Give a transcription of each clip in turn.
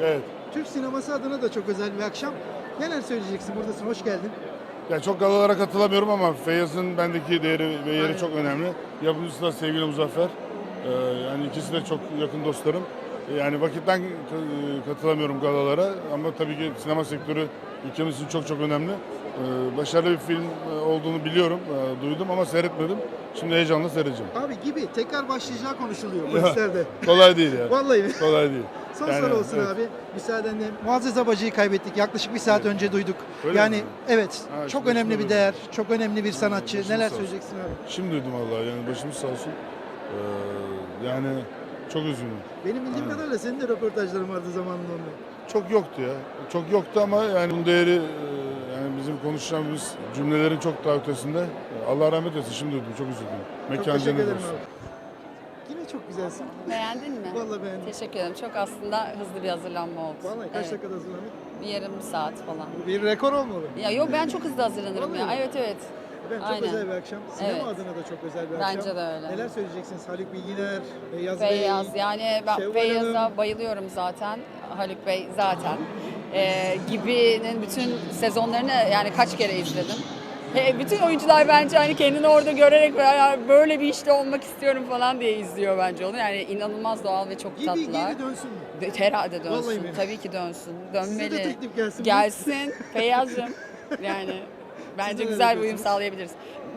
Evet. Türk sineması adına da çok özel bir akşam. Neler söyleyeceksin? Buradasın, hoş geldin. Ya çok galalara katılamıyorum ama Feyyaz'ın bendeki değeri ve yeri Aynen. çok önemli. Yapımcısı da sevgili Muzaffer. Ee, yani ikisi de çok yakın dostlarım. Yani vakitten ka- katılamıyorum galalara ama tabii ki sinema sektörü ülkemiz için çok çok önemli. Ee, başarılı bir film e, olduğunu biliyorum, e, duydum ama seyretmedim. Şimdi heyecanla seyredeceğim. Abi gibi tekrar başlayacağı konuşuluyor bu işlerde. Kolay değil ya. Vallahi mi? Kolay değil. Son Yani, soru olsun evet. abi. Müsaadenle. Muazzez Abacı'yı kaybettik. Yaklaşık bir saat önce duyduk. Öyle yani mi? evet Ha, çok önemli bir değer, çok önemli bir sanatçı. başınız Neler söyleyeceksin abi? Şimdi duydum vallahi yani başımız sağ olsun. Ee, yani çok üzgünüm. Benim bildiğim Aynen. kadarıyla senin de röportajların vardı zamanında onunla. Çok yoktu ya. Çok yoktu ama yani bunun değeri e, yani bizim konuşacağımız cümlelerin çok daha ötesinde. Allah rahmet eylesin şimdi duydum çok üzüldüm. Çok Mekan teşekkür cennet ederim olsun. abi. Yine çok güzelsin. Beğendin mi? Vallahi beğendim. Teşekkür ederim. Çok aslında hızlı bir hazırlanma oldu. Vallahi kaç Evet. dakikada hazırlandık? Bir yarım saat falan. Bir rekor olmalı. Ya yok ben çok hızlı hazırlanırım ya. Evet evet. Ben çok Aynen. özel bir akşam. Sinema Evet. adına da çok özel bir akşam. Bence de öyle. Neler söyleyeceksiniz? Haluk Bilginer, Beyaz, Feyyaz Bey. yani ben Şevval Feyyaz'a bayılıyorum zaten. Haluk Bey zaten. Ee, Gibi'nin bütün sezonlarını yani kaç kere izledim. He, bütün oyuncular bence hani kendini orada görerek "Ya böyle bir işte olmak istiyorum falan diye izliyor bence onu. Yani inanılmaz doğal ve çok Gibi tatlılar. geri dönsün mü? De- Herhalde Vallahi dönsün. mi? Tabii ki dönsün. Dönmeli. teklif gelsin. mi? Gelsin Feyyaz'cığım. Yani bence güzel bir uyum sağlayabiliriz.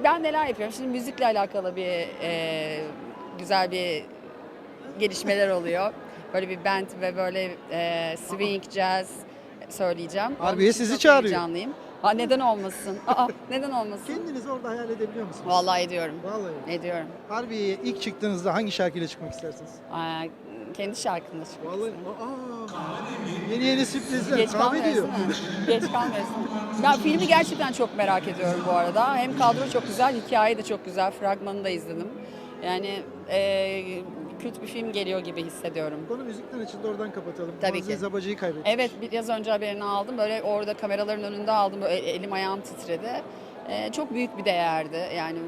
Ben neler yapıyorum? Şimdi müzikle alakalı bir e, güzel bir gelişmeler oluyor. Böyle bir band ve böyle e, swing, jazz söyleyeceğim. Harbiye sizi çağırıyor. Heyecanlıyım. Ha, neden olmasın? Aa, neden olmasın? Kendinizi orada hayal edebiliyor musunuz? Vallahi ediyorum. Vallahi. Ediyorum. Harbiye'ye ilk çıktığınızda hangi şarkıyla çıkmak istersiniz? Aa, kendi şarkını çıkmak Vallahi. Aa, yeni yeni sürprizler. Geç mi? Geç kalmıyoruz. Ben filmi gerçekten çok merak ediyorum bu arada. Hem kadro çok güzel, hikaye de çok güzel. Fragmanını da izledim. Yani e, kült bir film geliyor gibi hissediyorum. Konu müzikten açıldı oradan kapatalım. Tabii Muazzez ki. Abacı'yı kaybettik. Evet biraz önce haberini aldım. Böyle orada kameraların önünde aldım. Böyle elim ayağım titredi. E, çok büyük bir değerdi. Yani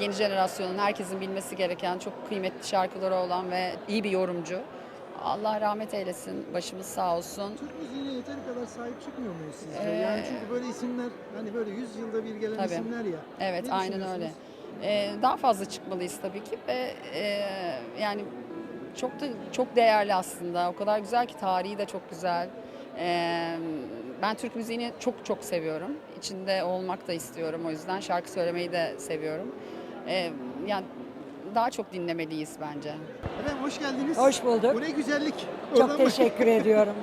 yeni jenerasyonun herkesin bilmesi gereken çok kıymetli şarkıları olan ve iyi bir yorumcu. Allah rahmet eylesin. Başımız sağ olsun. Türk müziğine yeteri kadar sahip çıkmıyor muyuz sizce? Ee, yani çünkü böyle isimler hani böyle 100 yılda bir gelen Tabii. isimler ya. Evet Ne aynen öyle. Ee, daha fazla çıkmalıyız tabii ki ve e, yani çok da çok değerli aslında. O kadar güzel ki tarihi de çok güzel. Ee, ben Türk müziğini çok çok seviyorum. İçinde olmak da istiyorum o yüzden şarkı söylemeyi de seviyorum. Ee, yani daha çok dinlemeliyiz bence. Efendim hoş geldiniz. Hoş bulduk. Bu ne güzellik. Çok Oradan teşekkür ediyorum.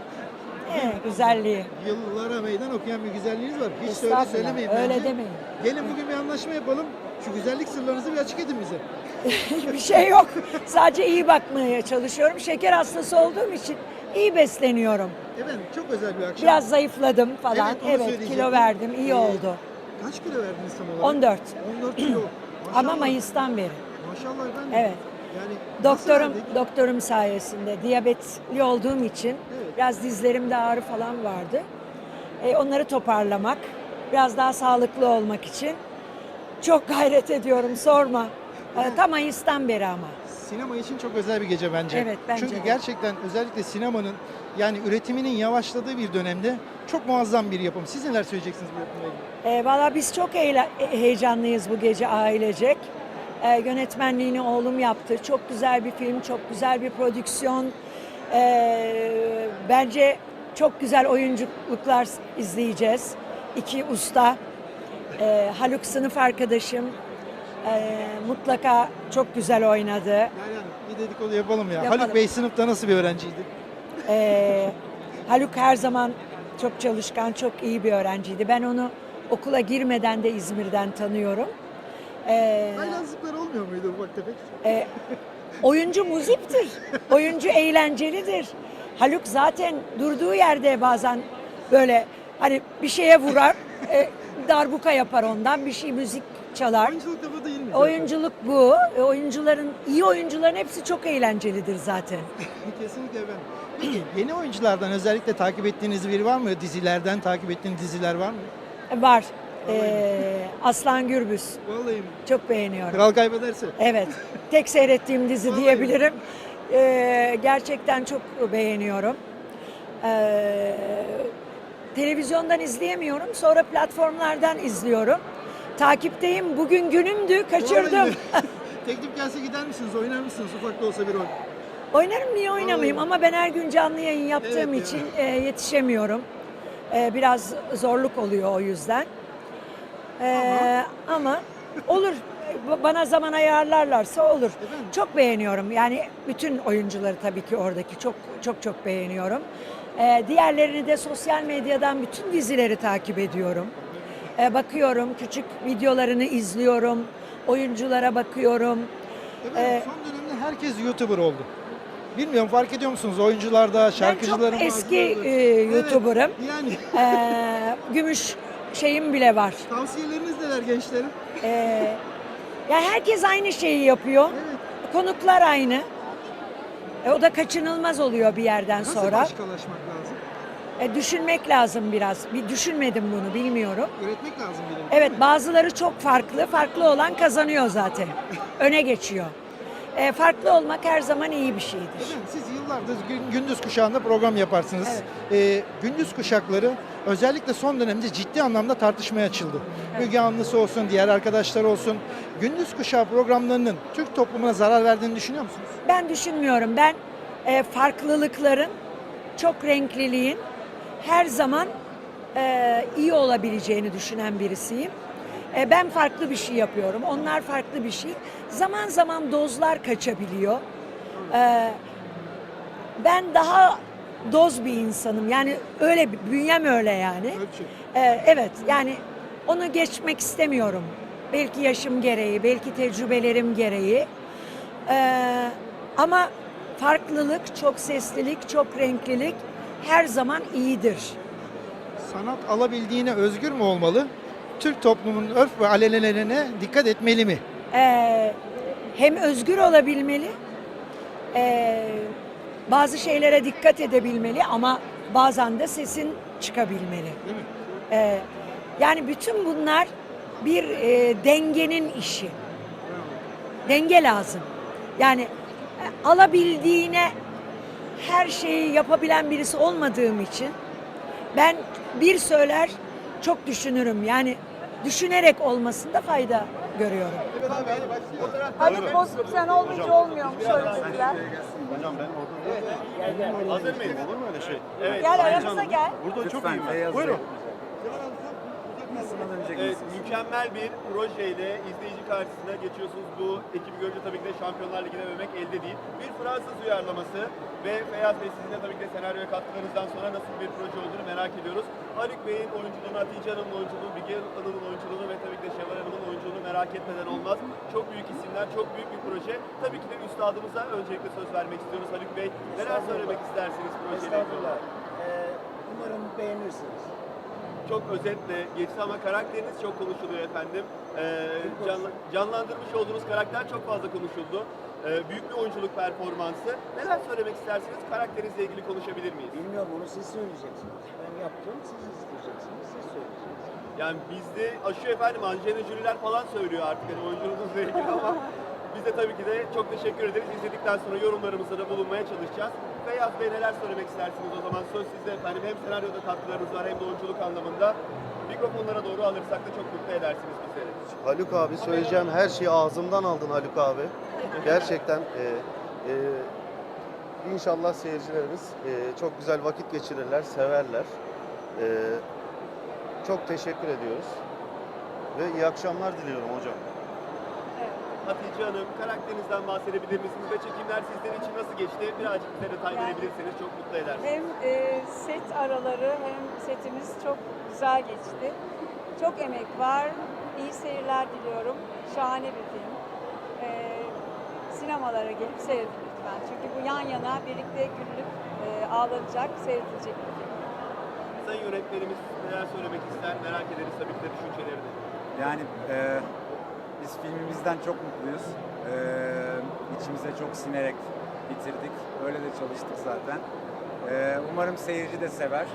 Ee, güzelliği. Yıllara meydan okuyan bir güzelliğiniz var. Hiç öyle Estağfurullah, söylemeyin Öyle bence. demeyin. Gelin bugün bir anlaşma yapalım. Şu güzellik sırlarınızı bir açık edin bize. Hiçbir şey yok. Sadece iyi bakmaya çalışıyorum. Şeker hastası olduğum için iyi besleniyorum. Efendim çok özel bir akşam. Biraz zayıfladım falan. Evet, onu Evet, söyleyecektim. kilo verdim. iyi Ee, oldu. Kaç kilo verdiniz tam olarak? 14. 14 kilo. Ama. Mayıs'tan beri. Maşallah efendim. Evet. Yani Doktorum verdik? doktorum sayesinde diyabetli olduğum için Evet. biraz dizlerimde ağrı falan vardı. E, onları toparlamak, biraz daha sağlıklı olmak için çok gayret ediyorum. Sorma. E, tam Mayıs'tan beri ama. Sinema için çok özel bir gece bence. Evet, bence Çünkü gerçekten özellikle sinemanın yani üretiminin yavaşladığı bir dönemde çok muazzam bir yapım. Siz neler söyleyeceksiniz bu yapımla ilgili? E, Valla biz çok e, heyecanlıyız bu gece ailecek. E, yönetmenliğini oğlum yaptı. Çok güzel bir film, çok güzel bir prodüksiyon. E, bence çok güzel oyunculuklar izleyeceğiz. İki usta. E, Haluk sınıf arkadaşım. E, mutlaka çok güzel oynadı. Yani bir dedikodu yapalım ya. Yapalım. Haluk Bey sınıfta nasıl bir öğrenciydi? E, Haluk her zaman çok çalışkan, çok iyi bir öğrenciydi. Ben onu okula girmeden de İzmir'den tanıyorum. E, Haylazlıklar olmuyor muydu ufak tefek? E, oyuncu muziptir. Oyuncu eğlencelidir. Haluk zaten durduğu yerde bazen böyle hani bir şeye vurar, e, darbuka yapar ondan, bir şey müzik çalar. Oyunculuk da bu değil mi? Oyunculuk bu. E, oyuncuların, iyi oyuncuların hepsi çok eğlencelidir zaten. Kesinlikle ben. Peki yeni oyunculardan özellikle takip ettiğiniz biri var mı? Dizilerden takip ettiğiniz diziler var mı? E, var. E, Aslan Gürbüz. Vallahi mi? Çok beğeniyorum. Kral kaybederse. Evet. Tek seyrettiğim dizi Vallahi. diyebilirim. Ee, gerçekten çok beğeniyorum. Ee, televizyondan izleyemiyorum. Sonra platformlardan izliyorum. Takipteyim. Bugün günümdü. Kaçırdım. Teklif gelse gider misiniz? Oynar mısınız? Ufak da olsa bir rol. Oynarım niye oynamayayım ama ben her gün canlı yayın yaptığım Evet ya. için e, yetişemiyorum. E, biraz zorluk oluyor o yüzden. E, ama olur. Bana zaman ayarlarlarsa olur. Çok beğeniyorum. Yani bütün oyuncuları tabii ki oradaki çok çok çok beğeniyorum. E, diğerlerini de sosyal medyadan bütün dizileri takip ediyorum. E, bakıyorum, küçük videolarını izliyorum. Oyunculara bakıyorum. Efendim, Ee, son dönemde herkes YouTuber oldu. Bilmiyorum fark ediyor musunuz? Oyuncularda, Ben şarkıcıların çok eski e, Evet, YouTuber'ım. Yani Ee, gümüş şeyim bile var. tavsiyeleriniz neler gençlerin? Ee, ya herkes aynı şeyi yapıyor. Evet. Konuklar aynı. E, o da kaçınılmaz oluyor bir yerden Nasıl sonra. başkalaşmak lazım? E, düşünmek lazım biraz. Bir düşünmedim bunu bilmiyorum. Üretmek lazım de. Evet bazıları çok farklı. Farklı olan kazanıyor zaten. Öne geçiyor. E, farklı olmak her zaman iyi bir şeydir. Siz yıllardır gün- gündüz kuşağında program yaparsınız. Ee, gündüz kuşakları özellikle son dönemde ciddi anlamda tartışmaya açıldı. Müge Anlısı olsun, diğer arkadaşlar olsun. Gündüz kuşağı programlarının Türk toplumuna zarar verdiğini düşünüyor musunuz? Ben düşünmüyorum. Ben e, farklılıkların, çok renkliliğin her zaman e, iyi olabileceğini düşünen birisiyim. E, ben farklı bir şey yapıyorum. Onlar farklı bir şey. Zaman zaman dozlar kaçabiliyor. E, ben daha doz bir insanım. Yani öyle bünyem öyle yani. Ee, evet yani onu geçmek istemiyorum. Belki yaşım gereği, belki tecrübelerim gereği. Ee, ama farklılık, çok seslilik, çok renklilik her zaman iyidir. Sanat alabildiğine özgür mü olmalı? Türk toplumunun örf ve alenelerine dikkat etmeli mi? Ee, hem özgür olabilmeli, ee, bazı şeylere dikkat edebilmeli ama bazen de sesin çıkabilmeli. Değil mi? Ee, yani bütün bunlar bir e, dengenin işi. Denge lazım. Yani e, alabildiğine her şeyi yapabilen birisi olmadığım için ben bir söyler çok düşünürüm. Yani düşünerek olmasında fayda görüyorum. Hadi bozuk sen olmayınca olmuyormuş öyle dediler. Hocam ben orada Hazır mıyız? Olur mu öyle şey? Evet. Gel aramıza gel. Burada çok iyiyim. Ben. Buyurun. Evet, mükemmel bir projeyle izleyici karşısına geçiyorsunuz. Bu ekibi görünce tabii ki de Şampiyonlar Ligi'ne vermek elde değil. Bir Fransız uyarlaması ve Feyyaz Bey sizin de tabii ki de senaryoya katkılarınızdan sonra nasıl bir proje olduğunu merak ediyoruz. Haluk Bey'in oyunculuğunu, Hatice Hanım'ın oyunculuğunu, Bilge Hanım'ın oyunculuğunu ve tabii ki de Şevval Hanım'ın oyunculuğunu merak etmeden olmaz. Çok büyük isimler, çok büyük bir proje. Tabii ki de üstadımıza öncelikle söz vermek istiyoruz. Haluk Bey neler söylemek istersiniz projeyle ilgili? Estağfurullah. Ee, umarım beğenirsiniz. Çok özetle geçti ama karakteriniz çok konuşuluyor efendim. Ee, canla- canlandırmış olduğunuz karakter çok fazla konuşuldu. Ee, büyük bir oyunculuk performansı. Neler söylemek istersiniz? Karakterinizle ilgili konuşabilir miyiz? Bilmiyorum onu siz söyleyeceksiniz. Ben yaptım, siz isteyeceksiniz, siz söyleyeceksiniz. Yani bizde aşıyor efendim Angelina Jolie'ler falan söylüyor artık hani oyunculuğunuzla ilgili ama biz de tabii ki de çok teşekkür ederiz. İzledikten sonra yorumlarımızda da bulunmaya çalışacağız. Feyyaz Bey neler söylemek istersiniz o zaman? Söz sizde efendim. Hem senaryoda katkılarınız var hem de oyunculuk anlamında. Mikrofonlara doğru alırsak da çok mutlu edersiniz bizleri. Haluk abi söyleyeceğim her şeyi ağzımdan aldın Haluk abi. Gerçekten e, e, inşallah seyircilerimiz e, çok güzel vakit geçirirler, severler. E, çok teşekkür ediyoruz. Ve iyi akşamlar diliyorum hocam. Hatice Hanım, karakterinizden bahsedebilir misiniz ve çekimler sizler için nasıl geçti? Birazcık bize detay Yani- verebilirseniz çok mutlu edersiniz. Hem e, set araları hem setimiz çok güzel geçti. Çok emek var. İyi seyirler diliyorum. Şahane bir film. E, sinemalara gelip seyredin lütfen. Çünkü bu yan yana birlikte gülünüp e, ağlanacak, seyredilecek bir film. Sayın yönetmenimiz neler söylemek ister merak ederiz tabii ki de düşüncelerini. Yani e, biz filmimizden çok mutluyuz. E, içimize çok sinerek bitirdik. Öyle de çalıştık zaten. E, umarım seyirci de sever.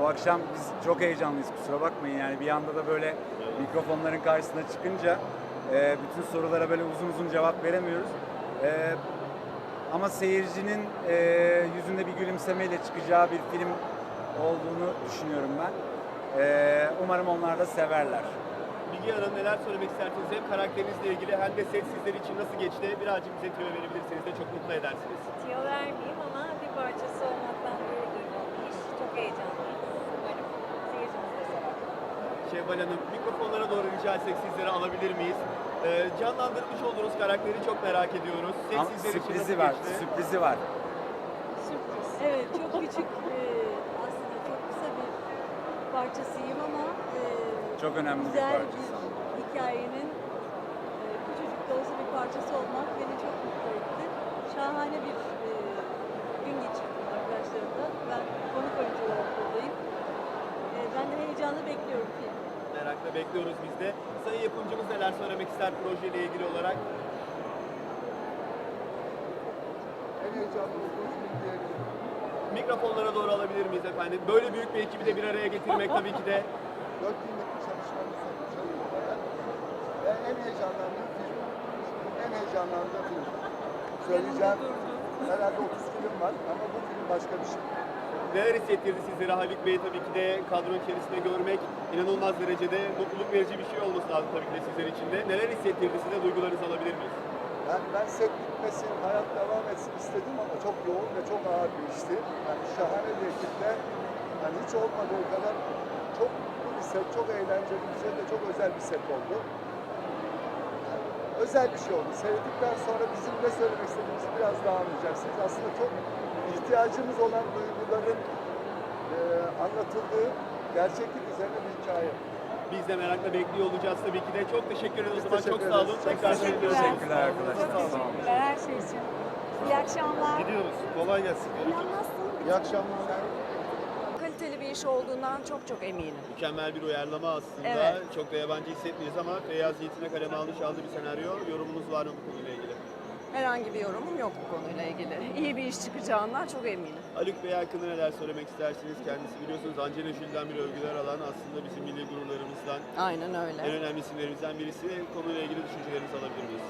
Bu akşam biz çok heyecanlıyız kusura bakmayın. Yani bir anda da böyle mikrofonların karşısına çıkınca e, bütün sorulara böyle uzun uzun cevap veremiyoruz. E, Ama seyircinin e, yüzünde bir gülümsemeyle çıkacağı bir film olduğunu düşünüyorum ben. E, umarım onlar da severler. Bilge Hanım neler söylemek istersiniz? Hem karakterinizle ilgili hem de set sizler için nasıl geçti? Birazcık bize tüyo verebilirseniz de çok mutlu edersiniz. Tiyo vermeyeyim ama bir parçası olmaktan gurur duyduğum bir iş. Çok heyecanlıyım. Umarım seyircimiz de sever. Şevval Hanım mikrofonlara doğru rica etsek sizleri alabilir miyiz? Ee, canlandırmış olduğunuz karakteri çok merak ediyoruz. Set Ama sizler için sürprizi nasıl var, geçti? sürprizi var. Sürpriz. Evet çok küçük e, aslında çok kısa bir parçasıyım ama çok önemli Güzel bir bir hikayenin e, küçücük de olsa bir parçası olmak beni çok mutlu etti. Şahane bir e, gün geçirdim arkadaşlarımla. Ben konuk oyuncu olarak buradayım. E, ben de heyecanlı bekliyorum filmi. Merakla bekliyoruz biz de. Sayın yapımcımız neler söylemek ister projeyle ilgili olarak? En heyecanlı olduğumuz Mikrofonlara doğru alabilir miyiz efendim? Böyle büyük bir ekibi de bir araya getirmek tabii ki de 4000 en heyecanlandığım film. En heyecanlandığım film. Söyleyeceğim herhalde 30 film var ama bu film başka bir şey. neler hissettirdi sizlere Haluk Bey'i tabii ki de kadronun içerisinde görmek inanılmaz derecede mutluluk verici bir şey olması lazım tabii ki de sizler için de. Neler hissettirdi size duygularınızı alabilir miyiz? Yani ben set bitmesin, hayat devam etsin istedim ama çok yoğun ve çok ağır bir işti. Yani şahane bir ekiple yani hiç olmadığı kadar çok mutlu bir set, çok eğlenceli, güzel ve çok özel bir set oldu. Özel bir şey oldu. Seyrettikten sonra bizim ne söylemek istediğimizi biraz daha anlayacaksınız. Aslında çok ihtiyacımız olan duyguların e, anlatıldığı gerçeklik üzerine bir hikaye. Biz de merakla bekliyor olacağız tabii ki de. Çok teşekkür ederiz Biz o zaman. Çok teşekkür sağ olun. Tekrar teşekkürler. Teşekkürler arkadaşlar. Çok Sağ olun. teşekkürler her şey için. İyi akşamlar. Gidiyoruz. Kolay gelsin. İyi akşamlar. İş olduğundan çok çok eminim. Mükemmel bir uyarlama aslında. Evet. Çok da yabancı hissetmeyiz ama Feyyaz Yiğit'ine kaleme almış aldığı bir senaryo. Yorumunuz var mı bu konuyla ilgili? Herhangi bir yorumum yok bu konuyla ilgili. İyi bir iş çıkacağından çok eminim. Haluk Bey hakkında neler söylemek istersiniz? Kendisi biliyorsunuz Angelina Jolie'den bir övgüler alan aslında bizim milli gururlarımızdan Aynen en öyle. önemli isimlerimizden birisi. Konuyla ilgili düşüncelerinizi alabilir miyiz?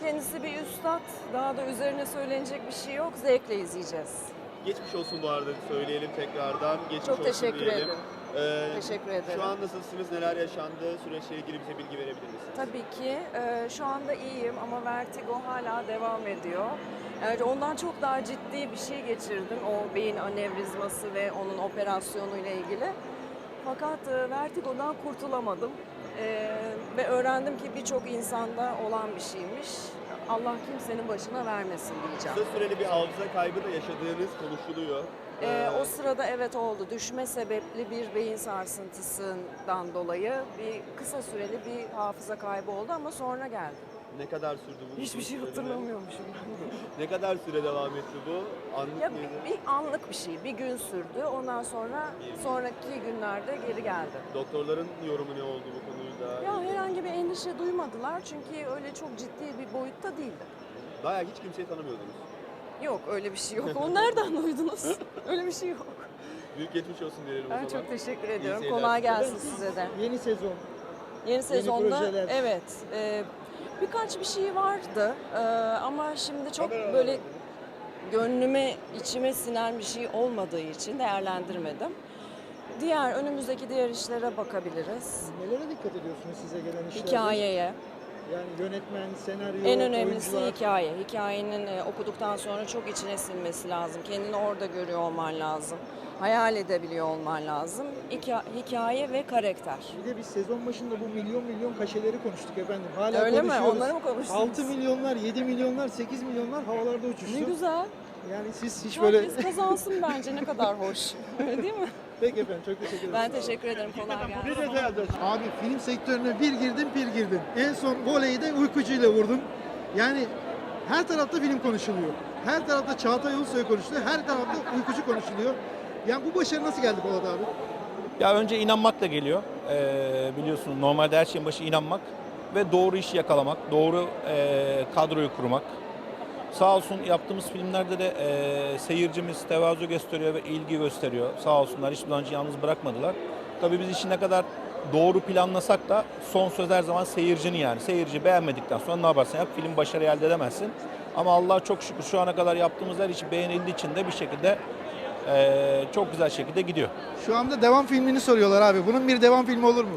Kendisi bir üstad. Daha da üzerine söylenecek bir şey yok. Zevkle izleyeceğiz. Geçmiş olsun bu arada söyleyelim tekrardan. Geçmiş Çok olsun teşekkür diyelim. ederim. Ee, Teşekkür ederim. Şu an nasılsınız? Neler yaşandı? Süreçle ilgili bize bilgi verebilir misiniz? Tabii ki e, şu anda iyiyim ama vertigo hala devam ediyor. Yani ondan çok daha ciddi bir şey geçirdim. O beyin anevrizması ve onun operasyonuyla ilgili. Fakat e, vertigodan kurtulamadım. E, ve öğrendim ki birçok insanda olan bir şeymiş. Allah kimsenin başına vermesin diyeceğim. Kısa süreli bir hafıza kaybı da yaşadığınız konuşuluyor. Ee, Ee, o sırada evet oldu. Düşme sebepli bir beyin sarsıntısından dolayı bir kısa süreli bir hafıza kaybı oldu ama sonra geldi. Ne kadar sürdü bu? Hiçbir şey hatırlamıyormuşum. Ne kadar süre devam etti bu? Anlık ya mıydı? bir, anlık bir şey, bir gün sürdü. Ondan sonra sonraki günlerde geri geldi. Doktorların yorumu ne oldu bu konuyla? Ya herhangi bir endişe duymadılar çünkü öyle çok ciddi bir boyutta değildi. Bayağı hiç kimseyi tanımıyordunuz. Yok öyle bir şey yok. Onu nereden duydunuz? öyle bir şey yok. Büyük geçmiş olsun diyelim o Ben zaman. çok teşekkür ediyorum. Kolay gelsin size de. Yeni sezon. Yeni sezonda projeler. evet e, birkaç bir şey vardı E, ama şimdi çok böyle gönlüme içime sinen bir şey olmadığı için değerlendirmedim. Diğer önümüzdeki diğer işlere bakabiliriz. Nelere dikkat ediyorsunuz size gelen işlerde? Hikayeye. Yani yönetmen, senaryo, En önemlisi oyuncular. hikaye. Hikayenin e, okuduktan sonra çok içine sinmesi lazım. Kendini orada görüyor olman lazım. Hayal edebiliyor olman lazım. Hika- hikaye ve karakter. Bir de biz sezon başında bu milyon milyon kaşeleri konuştuk efendim. Hala Öyle mi? konuşuyoruz. Onları mı konuştunuz? 6 milyonlar, 7 milyonlar, 8 milyonlar havalarda uçuştu. Ne güzel. Yani siz hiç böyle... Herkes kazansın bence ne kadar hoş. Öyle değil mi? Peki efendim çok teşekkür ederim. Ben teşekkür ederim. Kolay gelsin. Abi film sektörüne bir girdim bir girdim. En son voleyde uykucuyla vurdum. Yani her tarafta film konuşuluyor. Her tarafta Çağatay Ulusoy konuşuluyor. Her tarafta uykucu konuşuluyor. Yani bu başarı nasıl geldi Polat abi? Ya önce inanmakla geliyor. Ee, biliyorsunuz normalde her şeyin başı inanmak ve doğru işi yakalamak, doğru e, kadroyu kurmak. Sağ olsun yaptığımız filmlerde de e, seyircimiz tevazu gösteriyor ve ilgi gösteriyor. Sağ olsunlar hiçbir zaman yalnız bırakmadılar. Tabii biz işi ne kadar doğru planlasak da son söz her zaman seyircinin yani. Seyirci beğenmedikten sonra ne yaparsan yap film başarı elde edemezsin. Ama Allah'a çok şükür şu ana kadar yaptığımız her iş beğenildiği için de bir şekilde eee, çok güzel şekilde gidiyor. Şu anda devam filmini soruyorlar abi. Bunun bir devam filmi olur mu?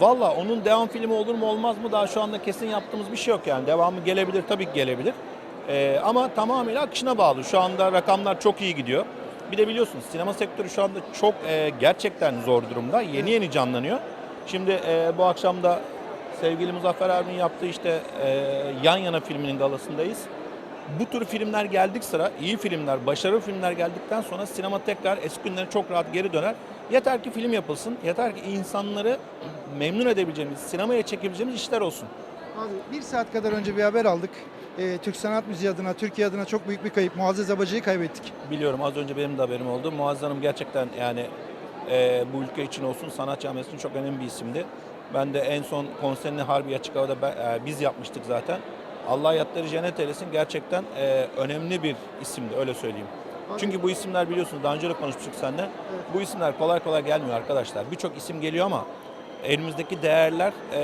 Valla onun devam filmi olur mu olmaz mı daha şu anda kesin yaptığımız bir şey yok yani. Devamı gelebilir tabii ki gelebilir. Ee, ama tamamıyla akışına bağlı. Şu anda rakamlar çok iyi gidiyor. Bir de biliyorsunuz sinema sektörü şu anda çok e, gerçekten zor durumda. Yeni yeni canlanıyor. Şimdi e, bu akşam da sevgili Muzaffer abinin yaptığı işte e, Yan Yana filminin galasındayız. Bu tür filmler geldik sıra, iyi filmler, başarılı filmler geldikten sonra sinema tekrar eski günlerine çok rahat geri döner. Yeter ki film yapılsın, yeter ki insanları memnun edebileceğimiz, sinemaya çekebileceğimiz işler olsun. Abi bir saat kadar önce bir haber aldık. Ee, Türk sanat müziği adına, Türkiye adına çok büyük bir kayıp. Muazzez Abacı'yı kaybettik. Biliyorum az önce benim de haberim oldu. Muazzez Hanım gerçekten yani e, bu ülke için olsun, sanat camiası için çok önemli bir isimdi. Ben de en son konserini Harbi Açık Hava'da ben- e, biz yapmıştık zaten. Allah yatları cennet eylesin. Gerçekten e, önemli bir isimdi öyle söyleyeyim. Çünkü bu isimler biliyorsunuz daha önce de konuşmuştuk seninle. Bu isimler kolay kolay gelmiyor arkadaşlar. Birçok isim geliyor ama elimizdeki değerler e,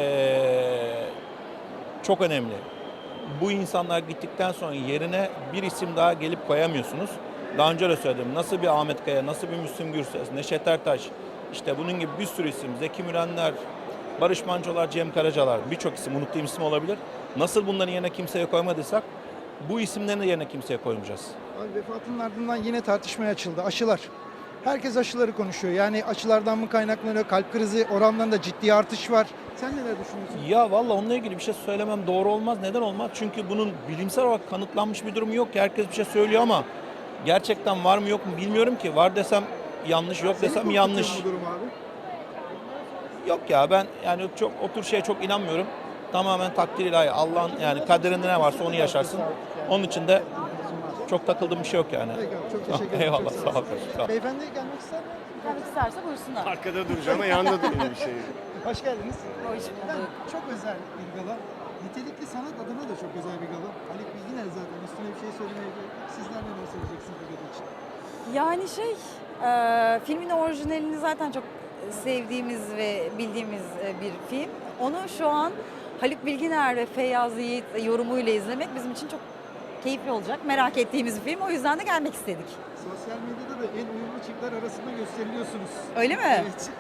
çok önemli. Bu insanlar gittikten sonra yerine bir isim daha gelip koyamıyorsunuz. Daha önce de söyledim. Nasıl bir Ahmet Kaya, nasıl bir Müslüm Gürses, Neşet Ertaş, işte bunun gibi bir sürü isim, Zeki Mürenler, Barış Manço'lar, Cem Karacalar, birçok isim, unuttuğum isim olabilir. Nasıl bunların yerine kimseye koymadıysak, bu isimlerin yerine kimseye koymayacağız. Abi vefatının ardından yine tartışmaya açıldı. Aşılar. Herkes aşıları konuşuyor. Yani aşılardan mı kaynaklanıyor? Kalp krizi oranlarında ciddi artış var. Sen neler düşünüyorsun? Ya valla onunla ilgili bir şey söylemem doğru olmaz. Neden olmaz? Çünkü bunun bilimsel olarak kanıtlanmış bir durumu yok ki. Herkes bir şey söylüyor ama gerçekten var mı yok mu bilmiyorum ki. Var desem yanlış, yok Seni desem korkutuyor yanlış. Bu durum abi. Yok ya ben yani çok o tür şeye çok inanmıyorum. Tamamen takdir ilahi. Allah'ın yani kaderinde ne varsa onu yaşarsın. Onun için de çok takıldığım bir şey yok yani. Peki abi, çok teşekkür ederim. Eyvallah Çok sağ ol. Sağ ol. Beyefendi gelmek ister mi? Gelmek isterse buyursunlar. Arkada duracağım ama yanda durayım bir şey. Hoş geldiniz. Hoş Ben bulduk. çok özel bir gala. Nitelikli sanat adına da çok özel bir gala. Haluk Bilginer zaten üstüne bir şey söylemeye gerek yok. Sizler neler söyleyeceksiniz bu gala için? Yani şey, e, filmin orijinalini zaten çok sevdiğimiz ve bildiğimiz e, bir film. Onu şu an Haluk Bilginer ve Feyyaz Yiğit yorumuyla izlemek bizim için çok keyifli olacak. Merak ettiğimiz bir film. O yüzden de gelmek istedik. Sosyal medyada da en uyumlu çiftler arasında gösteriliyorsunuz. Öyle mi? Evet.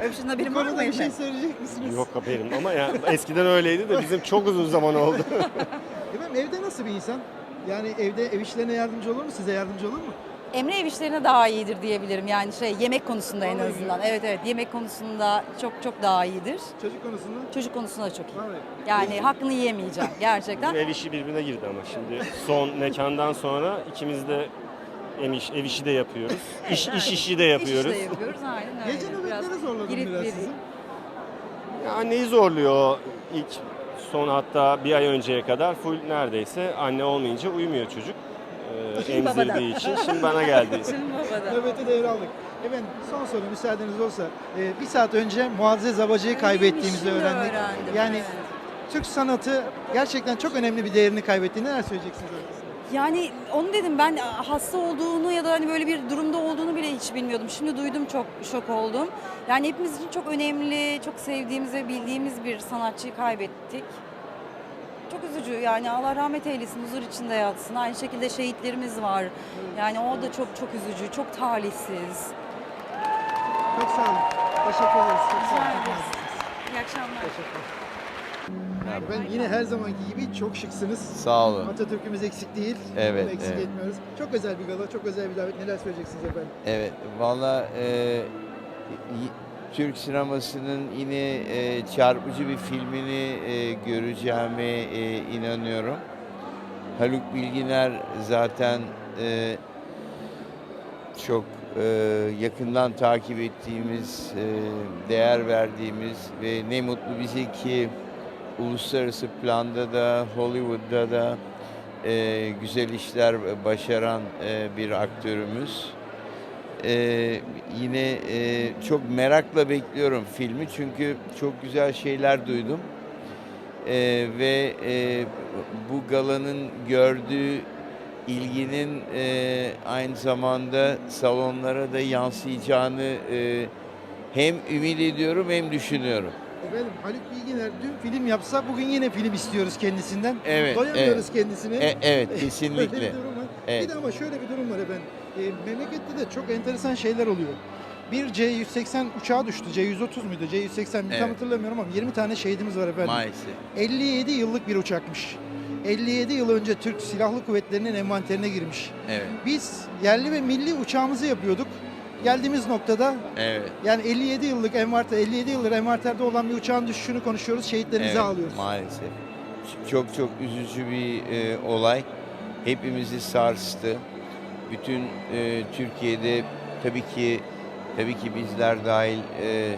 Öyle bir var mı? bir şey söyleyecek misiniz? Yok haberim ama yani eskiden öyleydi de bizim çok uzun zaman oldu. Efendim evde nasıl bir insan? Yani evde ev işlerine yardımcı olur mu? Size yardımcı olur mu? Emre ev işlerine daha iyidir diyebilirim. Yani şey yemek konusunda en Vallahi azından. Evet evet yemek konusunda çok çok daha iyidir. Çocuk konusunda? Çocuk konusunda da çok iyi. Vallahi. Yani hakkını yiyemeyeceğim gerçekten. Bizim ev işi birbirine girdi ama şimdi son mekandan sonra ikimiz de ev, iş, ev işi de yapıyoruz. İş, Evet, iş işi de yapıyoruz. İş işte yapıyoruz aynen öyle. Gece nöbetleri zorladı girit biraz bir- sizi. Ya neyi zorluyor ilk son hatta bir ay önceye kadar full neredeyse anne olmayınca uyumuyor çocuk. Babadan. emzirdiği için. Şimdi bana geldi. Nöbeti devraldık. Efendim son soru müsaadeniz olsa. Ee, bir saat önce Muazzez Abacı'yı kaybettiğimizi Şimdi öğrendik. öğrendim, Yani evet. Türk sanatı gerçekten çok önemli bir değerini kaybetti. Neler söyleyeceksiniz? Yani onu dedim ben hasta olduğunu ya da hani böyle bir durumda olduğunu bile hiç bilmiyordum. Şimdi duydum çok şok oldum. Yani hepimiz için çok önemli, çok sevdiğimiz ve bildiğimiz bir sanatçıyı kaybettik. Çok üzücü yani Allah rahmet eylesin, huzur içinde yatsın. Aynı şekilde şehitlerimiz var. Yani o da çok çok üzücü, çok talihsiz. Çok sağ olun. Teşekkür ederiz. Çok sağ olun. İyi akşamlar. Ben yine her zamanki gibi çok şıksınız. Sağ olun. Atatürk'ümüz eksik değil. Evet, Bunu eksik evet. etmiyoruz. Çok özel bir gala, çok özel bir davet. Neler söyleyeceksiniz efendim? Evet, valla e, y- Türk sinemasının yine e, çarpıcı bir filmini e, göreceğime e, inanıyorum. Haluk Bilginer zaten e, çok e, yakından takip ettiğimiz, e, değer verdiğimiz ve ne mutlu bize ki uluslararası planda da Hollywood'da da e, güzel işler başaran e, bir aktörümüz. E, yine e, çok merakla bekliyorum filmi çünkü çok güzel şeyler duydum. E, ve e, bu galanın gördüğü ilginin e, aynı zamanda salonlara da yansıyacağını e, hem ümit ediyorum hem düşünüyorum. Efendim Haluk Bilginer dün film yapsa bugün yine film istiyoruz kendisinden. Evet, Doyamıyoruz kendisine. E- evet, Öyle kesinlikle. bir durum var. Evet. Bir de ama şöyle bir durum var efendim. E, memlekette de çok enteresan şeyler oluyor. Bir C-180 uçağı düştü. C-130 muydu? C-180 mi? Evet. tam hatırlamıyorum ama 20 tane şehidimiz var efendim. Maalesef. 57 yıllık bir uçakmış. 57 yıl önce Türk Silahlı Kuvvetleri'nin envanterine girmiş. Evet. Biz yerli ve milli uçağımızı yapıyorduk. Geldiğimiz noktada Evet. yani 57 yıllık envanter, 57 yıldır envanterde olan bir uçağın düşüşünü konuşuyoruz, şehitlerimizi Evet, ağlıyoruz. Maalesef. Çok çok üzücü bir e, olay. Hepimizi sarstı. Bütün e, Türkiye'de tabii ki tabii ki bizler dahil e,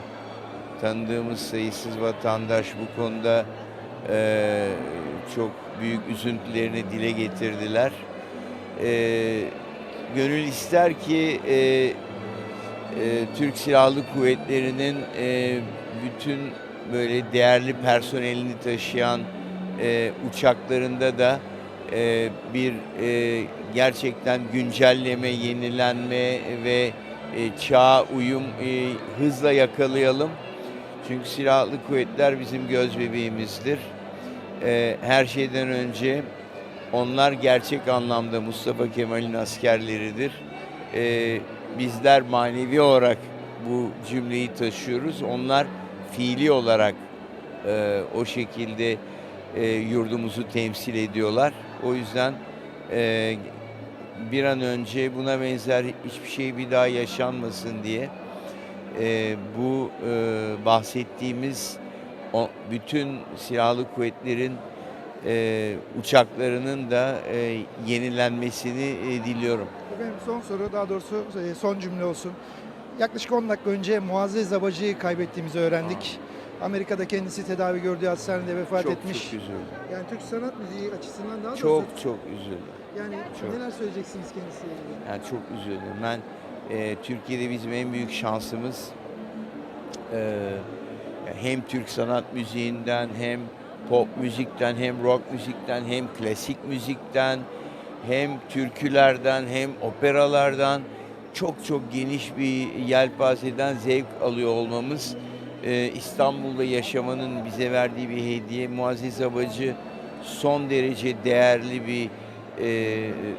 tanıdığımız sayısız vatandaş bu konuda e, çok büyük üzüntülerini dile getirdiler. E, gönül ister ki e, e, Türk Silahlı Kuvvetleri'nin e, bütün böyle değerli personelini taşıyan e, uçaklarında da e, bir e, gerçekten güncelleme, yenilenme ve e, çağa uyum e, hızla yakalayalım. Çünkü silahlı kuvvetler bizim göz bebeğimizdir. E, her şeyden önce onlar gerçek anlamda Mustafa Kemal'in askerleridir. E, bizler manevi olarak bu cümleyi taşıyoruz. Onlar fiili olarak e, o şekilde e, yurdumuzu temsil ediyorlar. O yüzden e, bir an önce buna benzer hiçbir şey bir daha yaşanmasın diye e, bu e, bahsettiğimiz o, bütün silahlı kuvvetlerin e, uçaklarının da e, yenilenmesini e, diliyorum. Efendim son soru, daha doğrusu e, son cümle olsun. Yaklaşık 10 dakika önce Muazzez Abacı'yı kaybettiğimizi öğrendik. Amerika'da kendisi tedavi gördüğü hastanede vefat çok etmiş. çok üzüldüm. Yani Türk sanat müziği açısından daha Çok doğrusu çok üzüldüm. yani çok. neler söyleyeceksiniz kendisiyle ilgili? Yani çok üzüldüm. Ben e, Türkiye'de bizim en büyük şansımız e, hem Türk sanat müziğinden hem pop müzikten hem rock müzikten hem klasik müzikten hem türkülerden hem operalardan çok çok geniş bir yelpazeden zevk alıyor olmamız e, İstanbul'da yaşamanın bize verdiği bir hediye. Muazzez Abacı son derece değerli bir e, e,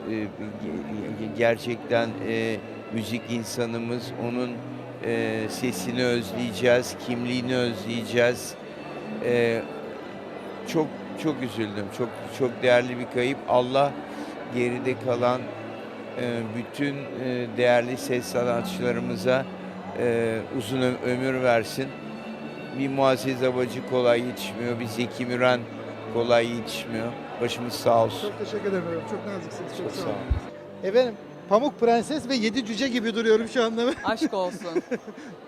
ge- gerçekten e, müzik insanımız. Onun e, sesini özleyeceğiz, kimliğini özleyeceğiz. E, çok çok üzüldüm. Çok çok değerli bir kayıp. Allah geride kalan e, bütün e, değerli ses sanatçılarımıza e, uzun ömür versin. Bir Muazzez Abacı kolay yetişmiyor, bir Zeki Müren kolay yetişmiyor. Başımız sağ olsun. Çok teşekkür ederim. efendim. Çok naziksiniz. Çok, Çok sağ olun. Efendim Pamuk Prenses ve Yedi Cüce gibi duruyorum şu anda. Aşk olsun.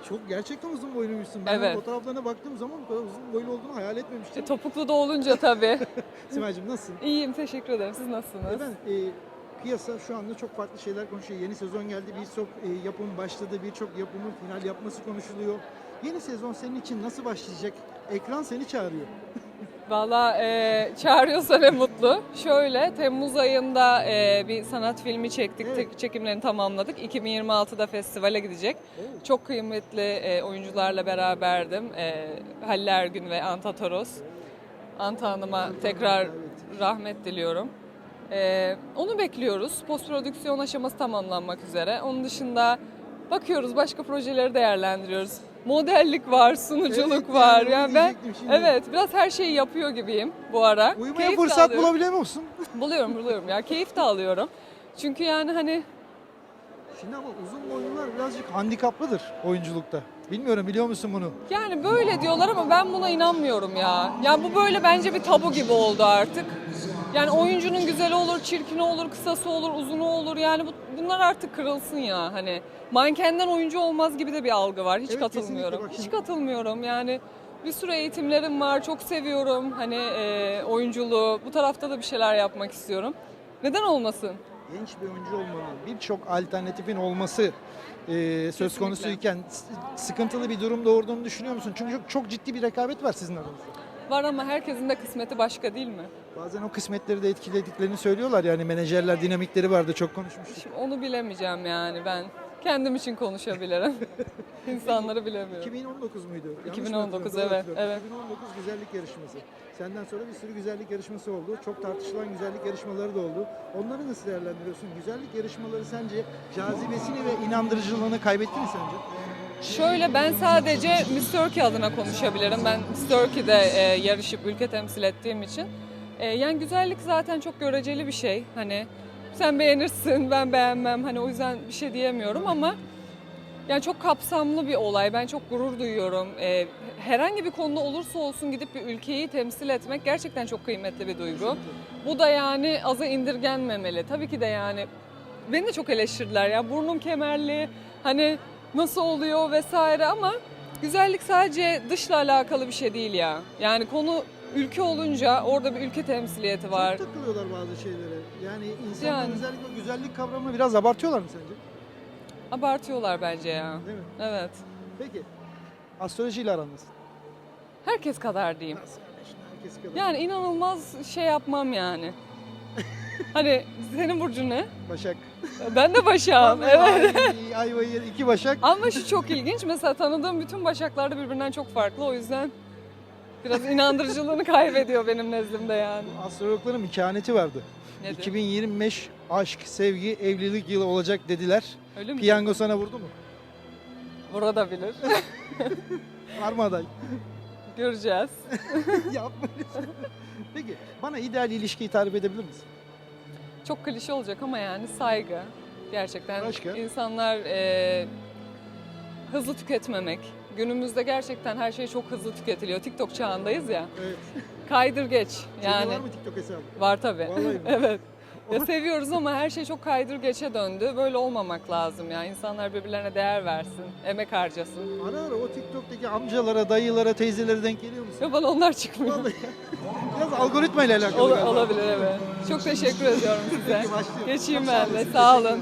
Çok gerçekten uzun boyluymuşsun. Ben Evet. fotoğraflarına baktığım zaman bu kadar uzun boylu olduğunu hayal etmemiştim. E, Topuklu da olunca tabii. Simay'cığım nasılsın? İyiyim teşekkür ederim. Siz nasılsınız? Efendim e, piyasa şu anda çok farklı şeyler konuşuyor. Yeni sezon geldi. Birçok e, yapım başladı. Birçok yapımın final yapması konuşuluyor. Yeni sezon senin için nasıl başlayacak? Ekran seni çağırıyor. Valla e, çağırıyorsa ne mutlu. Şöyle Temmuz ayında e, bir sanat filmi çektik. Evet. Çekimlerini tamamladık. 2026'da festivale gidecek. Çok kıymetli e, oyuncularla beraberdim. E, Halil Ergün ve Anta Toros. Anta Hanım'a tekrar rahmet diliyorum. E, onu bekliyoruz. Post prodüksiyon aşaması tamamlanmak üzere. Onun dışında bakıyoruz başka projeleri değerlendiriyoruz. Modellik var, sunuculuk Evet, var. yani onu Yani ben diyecektim şimdi. evet biraz her şeyi yapıyor gibiyim bu ara. Uyumaya Keyif de fırsat alıyorum. bulabiliyor musun? Buluyorum, buluyorum. Ya keyif de alıyorum. Çünkü yani hani Şimdi ama uzun boylular birazcık handikaplıdır oyunculukta. Bilmiyorum biliyor musun bunu? yani böyle diyorlar ama ben buna inanmıyorum ya. Yani bu böyle bence bir tabu gibi oldu artık. Yani oyuncunun güzeli olur, çirkini olur, kısası olur, uzunu olur. Yani bu, bunlar artık kırılsın ya. Hani mankenden oyuncu olmaz gibi de bir algı var. Hiç Evet, katılmıyorum. kesinlikle. Bak Hiç şimdi- katılmıyorum. Yani bir sürü eğitimlerim var. Çok seviyorum hani e, oyunculuğu. Bu tarafta da bir şeyler yapmak istiyorum. Neden olmasın? Genç bir oyuncu olmanın birçok alternatifin olması e, söz konusuyken s- sıkıntılı bir durum doğurduğunu düşünüyor musun? Çünkü çok, çok ciddi bir rekabet var sizin aranızda. Var ama herkesin de kısmeti başka değil mi? Bazen o kısmetleri de etkilediklerini söylüyorlar yani menajerler dinamikleri vardı çok konuşmuştuk. Şimdi onu bilemeyeceğim yani ben. Kendim için konuşabilirim. İnsanları bilemiyorum. 2019 muydu? Yanlış mı 2019, hatırlıyorum? Doğru evet, hatırlıyorum. evet. 2019 güzellik yarışması. Senden sonra bir sürü güzellik yarışması oldu. Çok tartışılan güzellik yarışmaları da oldu. Onları nasıl değerlendiriyorsun? Güzellik yarışmaları sence cazibesini ve inandırıcılığını kaybetti mi sence? Şöyle ben sadece Miss Turkey adına konuşabilirim. Ben Miss Turkey'de e, yarışıp ülke temsil ettiğim için. E, yani güzellik zaten çok göreceli bir şey. Hani sen beğenirsin, ben beğenmem. Hani o yüzden bir şey diyemiyorum ama yani çok kapsamlı bir olay. Ben çok gurur duyuyorum. E, herhangi bir konuda olursa olsun gidip bir ülkeyi temsil etmek gerçekten çok kıymetli bir duygu. Bu da yani aza indirgenmemeli. Tabii ki de yani beni de çok eleştirdiler ya burnum kemerli hani nasıl oluyor vesaire ama güzellik sadece dışla alakalı bir şey değil ya. Yani konu ülke olunca orada bir ülke temsiliyeti var. Çok takılıyorlar bazı şeylere. Yani insanlar Yani. özellikle güzellik kavramını biraz abartıyorlar mı sence? Abartıyorlar bence ya. Değil mi? Evet. Peki. Astrolojiyle aran nasıl? Herkes kadar diyeyim. Herkes kadar. Yani inanılmaz şey yapmam yani. hani senin burcun ne? Başak. Ben de Başak'ım. Evet. Ay, Ayvayı iki Başak. Ama şu çok ilginç. Mesela tanıdığım bütün Başaklar da birbirinden çok farklı. O yüzden biraz inandırıcılığını kaybediyor benim nezdimde yani. Astrologların bir kehaneti vardı. Nedir? 2025 aşk, sevgi, evlilik yılı olacak dediler. Öyle mi? Piyango sana vurdu mu? Burada bilir. Var mı aday? Göreceğiz. Yapma. Peki bana ideal ilişkiyi tarif edebilir misin? Çok klişe olacak ama yani saygı. Gerçekten Başka? insanlar e, hızlı tüketmemek. Günümüzde gerçekten her şey çok hızlı tüketiliyor. TikTok çağındayız ya. Evet. Kaydır geç. Senin Yani var mı TikTok hesabı? var tabii. Vallahi mi? evet. Ya seviyoruz ama her şey çok kaydır geçe döndü. Böyle olmamak lazım ya. İnsanlar birbirlerine değer versin, emek harcasın. Ara ara o TikTok'taki amcalara, dayılara, teyzelere denk geliyor musun? Ya bana onlar çıkmıyor. Vallahi. Biraz algoritma ile alakalı. Ol- galiba. olabilir evet. Çok teşekkür ediyorum size. Geçeyim ben de. Sağ olun.